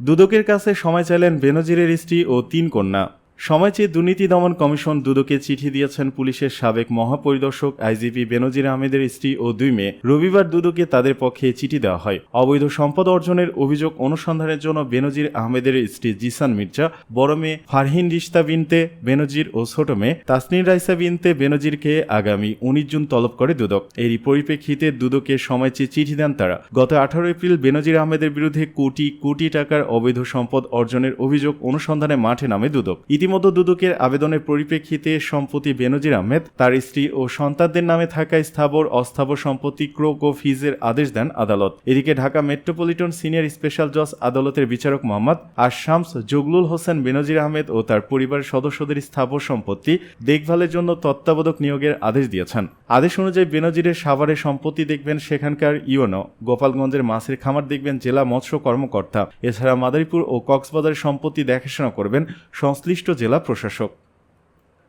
দুদকের কাছে সময় চাইলেন বেনজিরের স্ত্রী ও তিন কন্যা। সময় চেয়ে দুর্নীতি দমন কমিশন দুদকে চিঠি দিয়েছেন পুলিশের সাবেক মহাপরিদর্শক আইজিপি বেনজির আহমেদের স্ত্রী ও দুই মেয়ে। রবিবার দুদকে তাদের পক্ষে চিঠি দেওয়া হয়। অবৈধ সম্পদ অর্জনের অভিযোগ অনুসন্ধানের জন্য বেনজির আহমেদের স্ত্রী জিসান মির্জা, বড় মেয়ে ফারহিন রিস্তা বিনতে বেনজির ও ছোট মেয়ে তাসনিন রাইসা বিনতে বেনজিরকে আগামী উনিশ জুন তলব করে দুদক। এরই পরিপ্রেক্ষিতে দুদকে সময় চেয়ে চিঠি দেন তারা। গত আঠারো এপ্রিল বেনজির আহমেদের বিরুদ্ধে কোটি কোটি টাকার অবৈধ সম্পদ অর্জনের অভিযোগ অনুসন্ধানে মাঠে নামে দুদক। ইতিমধ্যে দুদকের আবেদনের পরিপ্রেক্ষিতে সম্পত্তি বেনজির আহমেদ, তার স্ত্রী ও সন্তানদের নামে থাকা স্থাবর অস্থাবর সম্পত্তি ক্রোক ও ফিজের আদেশ দেন আদালত। এদিকে ঢাকা মেট্রোপলিটন সিনিয়র স্পেশাল জজ আদালতের বিচারক মোহাম্মদ আর শামস জগলুল হোসেন বেনজির আহমেদ ও তার পরিবারের সদস্যদের স্থাবর সম্পত্তি দেখভালের জন্য তত্ত্বাবধায়ক নিয়োগের আদেশ দিয়েছেন। আদেশ অনুযায়ী বেনজিরের সাভারের সম্পত্তি দেখবেন সেখানকার ইউনো গোপালগঞ্জের মাছের খামার দেখবেন জেলা মৎস্য কর্মকর্তা। এছাড়া মাদারীপুর ও কক্সবাজারের সম্পত্তি দেখাশোনা করবেন সংশ্লিষ্ট জেলা প্রশাসক।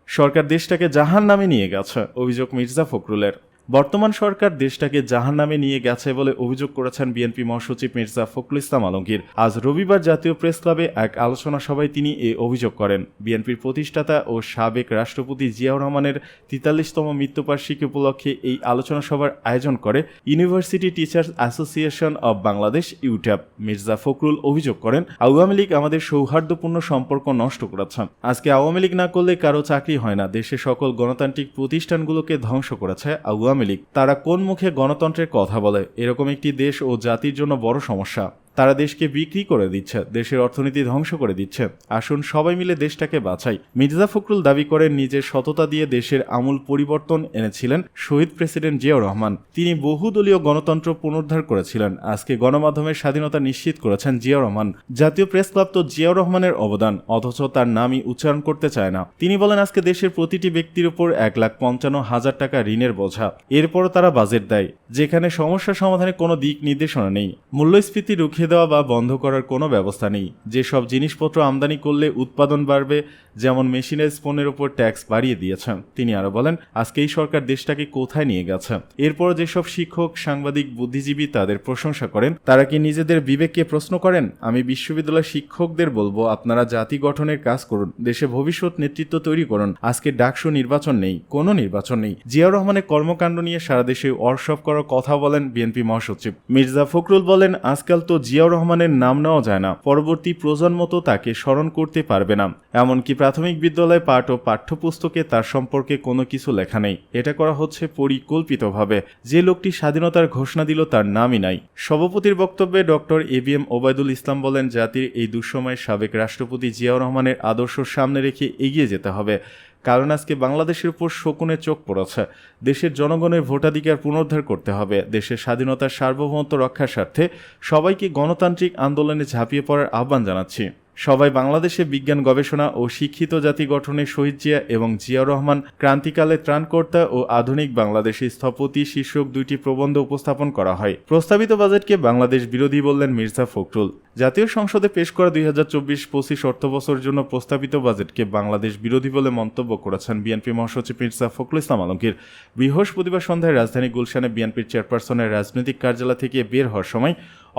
সরকার দেশটাকে জাহান নামে নিয়ে গেছে অভিযোগ মির্জা ফখরুলের। বর্তমান সরকার দেশটাকে জাহান নামে নিয়ে গেছে বলে অভিযোগ করেছেন বিএনপি মহাসচিব মির্জা ফখরুল ইসলাম আলমগীর। আজ রবিবার জাতীয় প্রেস ক্লাবে এক আলোচনা সভায় তিনি এ অভিযোগ করেন। বিএনপির প্রতিষ্ঠাতা ও সাবেক রাষ্ট্রপতি জিয়াউর রহমানের তেতাল্লিশতম মৃত্যুবার্ষিকী উপলক্ষে এই আলোচনা সভার আয়োজন করে university teachers association of Bangladesh, UTAB. Mirza Fakhrul অভিযোগ করেন, আওয়ামী লীগ আমাদের সৌহার্দ্যপূর্ণ সম্পর্ক নষ্ট করেছে। আজকে আওয়ামী লীগ না করলে কারও চাকরি হয় না। দেশে সকল গণতান্ত্রিক প্রতিষ্ঠানগুলোকে ধ্বংস করেছে আওয়ামী লীগ, তারা কোন মুখে গণতন্ত্রের কথা বলে? এরকম একটি দেশ ও জাতির জন্য বড় সমস্যা। তারা দেশকে বিক্রি করে দিচ্ছে, দেশের অর্থনীতি ধ্বংস করে দিচ্ছে। আসুন সবাই মিলে দেশটাকে বাঁচাই। মির্জা ফখরুল দাবি করেন, নিজের সততা দিয়ে দেশের আমূল পরিবর্তন এনেছিলেন শহীদ প্রেসিডেন্ট জিয়াউর রহমান। তিনি বহুদলীয় গণতন্ত্র পুনরুদ্ধার করেছিলেন। আজকে গণমাধ্যমের স্বাধীনতা নিশ্চিত করেছেন জিয়াউর রহমান। জাতীয় প্রেস ক্লাব তো জিয়াউর রহমানের অবদান, অথচ তার নামই উচ্চারণ করতে চায় না। তিনি বলেন, আজকে দেশের প্রতিটি ব্যক্তির উপর এক লাখ পঞ্চান্ন হাজার টাকা ঋণের বোঝা। এরপরও তারা বাজেট দেয়, যেখানে সমস্যা সমাধানে কোনো দিক নির্দেশনা নেই। মূল্যস্ফীতি রুখে দেওয়া বা বন্ধ করার কোনো ব্যবস্থা নেই। যেসব জিনিসপত্র আমদানি করলে উৎপাদন বাড়বে, যেমন মেশিনের স্পোনের উপর ট্যাক্স বাড়িয়ে দিয়েছেন তিনি আরও বলেন আজকে এই সরকার দেশটাকে কোথায় নিয়ে গেছে? এরপর যেসব শিক্ষক, সাংবাদিক, বুদ্ধিজীবী তাদের প্রশংসা করেন, তারা কি নিজেদের বিবেককে প্রশ্ন করেন? আমি বিশ্ববিদ্যালয় শিক্ষকদের বলব, আপনারা জাতি গঠনের কাজ করুন, দেশে ভবিষ্যৎ নেতৃত্ব তৈরি করুন, আজকে ডাকসু নির্বাচন নেই, কোনো নির্বাচন নেই। জিয়াউর রহমানের কর্মকাণ্ড নিয়ে সারা দেশে ওয়ার্কশপ করার কথা বলেন বিএনপি মহাসচিব। মির্জা ফখরুল বলেন, আজকাল তো জিয়াউর রহমানের নাম নেওয়া যায় না। পরবর্তী প্রজন্ম তো তাকে স্মরণ করতে পারবে না। এমনকি প্রাথমিক বিদ্যালয় পাঠ ও পাঠ্যপুস্তকে তার সম্পর্কে কোনো কিছু লেখা নেই। এটা করা হচ্ছে পরিকল্পিতভাবে। যে লোকটি স্বাধীনতার ঘোষণা দিল তার নামই নাই। সভাপতির বক্তব্যে doctor A B M Obaidul Islam বলেন, জাতির এই দুঃসময়ে সাবেক রাষ্ট্রপতি জিয়াউর রহমানের আদর্শ সামনে রেখে এগিয়ে যেতে হবে। কারণ আজকে বাংলাদেশের উপর শকুনে চোখ পড়েছে। দেশের জনগণের ভোটাধিকার পুনরুদ্ধার করতে হবে। দেশের স্বাধীনতার সার্বভৌমত্ব রক্ষার স্বার্থে সবাইকে গণতান্ত্রিক আন্দোলনে ঝাঁপিয়ে পড়ার আহ্বান জানাচ্ছি। সবাই বাংলাদেশে বিজ্ঞান, গবেষণা ও শিক্ষিত জাতি গঠনে শহীদ জিয়া এবং জিয়াউর রহমান ক্রান্তিকালে ত্রাণকর্তা ও আধুনিক বাংলাদেশের স্থপতি শীর্ষক দুইটি প্রবন্ধ উপস্থাপন করা হয়। প্রস্তাবিত বাজেটকে বাংলাদেশ বিরোধী বললেন মির্জা ফখরুল। জাতীয় সংসদে পেশ করা দুই হাজার চব্বিশ পঁচিশ অর্থবছরের জন্য প্রস্তাবিত বাজেটকে বাংলাদেশ বিরোধী বলে মন্তব্য করেছেন বিএনপি মহাসচিব মির্জা ফখরুল ইসলাম আলমগীর। বৃহস্পতিবার সন্ধ্যায় রাজধানী গুলশানে বিএনপির চেয়ারপারসনের রাজনৈতিক কার্যালয় থেকে বের হওয়ার সময়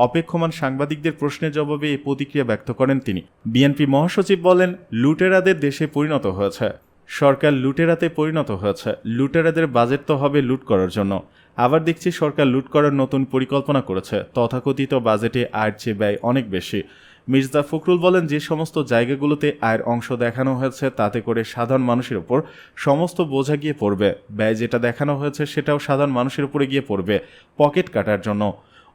অপেক্ষমান সাংবাদিকদের প্রশ্নের জবাবে এই প্রতিক্রিয়া ব্যক্ত করেন তিনি। বিএনপি মহাসচিব বলেন, লুটেরাদের দেশে পরিণত হয়েছে। সরকার লুটেরাতে পরিণত হয়েছে। লুটেরাদের বাজেট তো হবে লুট করার জন্য। আবার দেখছি সরকার লুট করার নতুন পরিকল্পনা করেছে। তথাকথিত বাজেটে আয়ের চেয়ে ব্যয় অনেক বেশি। মির্জা ফখরুল বলেন, যে সমস্ত জায়গাগুলোতে আয়ের অংশ দেখানো হয়েছে, তাতে করে সাধারণ মানুষের উপর সমস্ত বোঝা গিয়ে পড়বে। ব্যয় যেটা দেখানো হয়েছে, সেটাও সাধারণ মানুষের উপরে গিয়ে পড়বে। পকেট কাটার জন্য।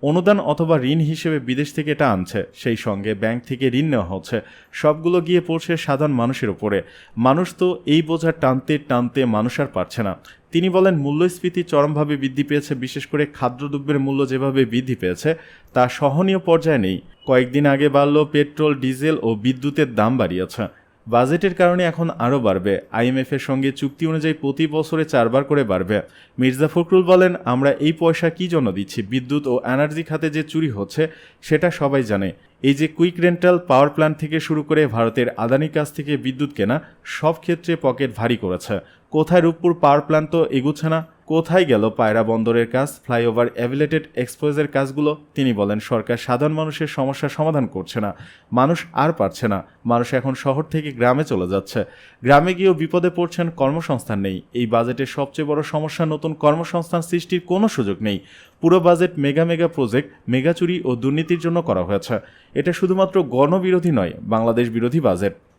অনুদান অথবা ঋণ হিসেবে বিদেশ থেকে এটা আনছে। সেই সঙ্গে ব্যাংক থেকে ঋণ নেওয়া হচ্ছে। সবগুলো গিয়ে পড়ছে সাধারণ মানুষের উপরে। মানুষ তো এই বোঝা টানতে টানতে মানুষ আর পারছে না। তিনি বলেন, মূল্যস্ফীতি চরমভাবে বৃদ্ধি পেয়েছে, বিশেষ করে খাদ্যদ্রব্যের মূল্য যেভাবে বৃদ্ধি পেয়েছে, তা সহনীয় পর্যায়ে নেই। কয়েকদিন আগে বাড়ল পেট্রোল, ডিজেল ও বিদ্যুতের দাম বাড়িয়েছে। বাজেটের কারণে এখন আরও বাড়বে। আইএমএফ এর সঙ্গে চুক্তি অনুযায়ী প্রতি বছরে চারবার করে বাড়বে। মির্জা ফখরুল বলেন, আমরা এই পয়সা কি জন্য দিচ্ছি? বিদ্যুৎ ও এনার্জি খাতে যে চুরি হচ্ছে, সেটা সবাই জানে। এই যে কুইক রেন্টাল পাওয়ার প্ল্যান্ট থেকে শুরু করে ভারতের আদানির কাছ থেকে বিদ্যুৎ কেনা, সব ক্ষেত্রে পকেট ভারী করেছে। কোথায় রূপপুর পাওয়ার প্ল্যান্ট তো এগুচ্ছে না। কোথায় গেল পায়রা বন্দরের কাজ, ফ্লাইওভার অ্যাভিলেটেড এক্সপোজের কাজগুলো? তিনি বলেন, সরকার সাধারণ মানুষের সমস্যার সমাধান করছে না। মানুষ আর পারছে না। মানুষ এখন শহর থেকে গ্রামে চলে যাচ্ছে। গ্রামে গিয়েও বিপদে পড়ছেন কর্মসংস্থান নেই। এই বাজেটের সবচেয়ে বড় সমস্যা নতুন কর্মসংস্থান সৃষ্টির কোনো সুযোগ নেই। পুরো budget mega mega project, mega চুরি ও দুর্নীতির জন্য করা হয়েছে। এটা শুধুমাত্র গণবিরোধী নয়, বাংলাদেশ বিরোধী বাজেট।